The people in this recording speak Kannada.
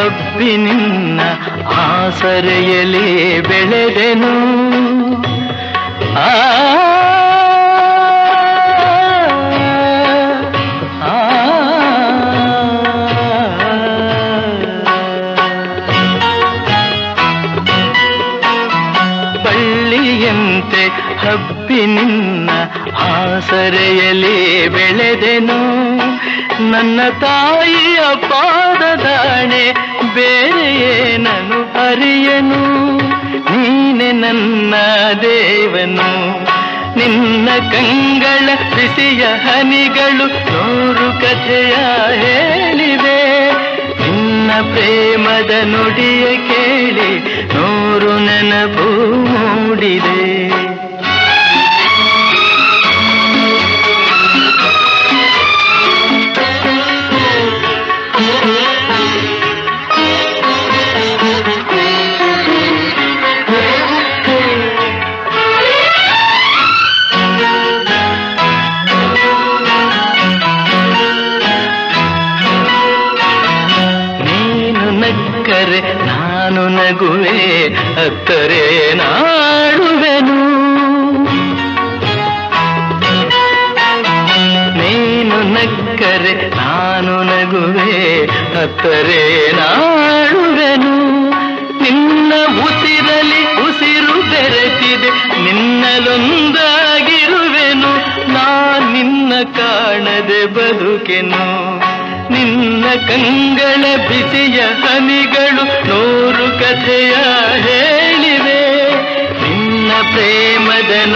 ಹಬ್ಬಿ ನಿನ್ನ ಆಸರೆಯಲ್ಲಿ ಬೆಳೆದೆನು. ಆ ಬಳ್ಳಿಯಂತೆ ಹಬ್ಬಿ ನಿನ್ನ ಆಸರೆಯಲ್ಲಿ ಬೆಳೆದೆನು. ನನ್ನ ತಾಯಿಯ ಪಾದದಾಣೆ ಬೇರೆ ಏನನು ಅರಿಯನು? ನೀನೆ ನನ್ನ ದೇವನು. ನಿನ್ನ ಕಂಗಳ ಬಿಸಿಯ ಹನಿಗಳು ನೂರು ಕಥೆಯ ಹೇಳಿವೆ. ನಿನ್ನ ಪ್ರೇಮದ ನುಡಿಯ ಕೇಳಿ ನೂರು ನೆನಪು ಮೂಡಿದೆ. ನಗುವೆ ಅತ್ತರೆ ನಾಡುವೆನು. ನೀನು ನಕ್ಕರೆ ನಾನು ನಗುವೆ ಅತ್ತರೆ ನಾಡುವೆನು. ನಿನ್ನ ಉಸಿರಲಿ ಉಸಿರು ಬೆರೆತಿದೆ ನಿನ್ನಲೊಂದಾಗಿರುವೆನು. ನಿನ್ನ ಕಾಣದೆ ಬದುಕೆನು. ನಿನ್ನ ಕಂಗಳ ಬಿಸಿಯ ಹನಿಗಳು ನೂರು ಕಥೆಯ ಹೇಳಿವೆ. ನಿನ್ನ ಪ್ರೇಮದ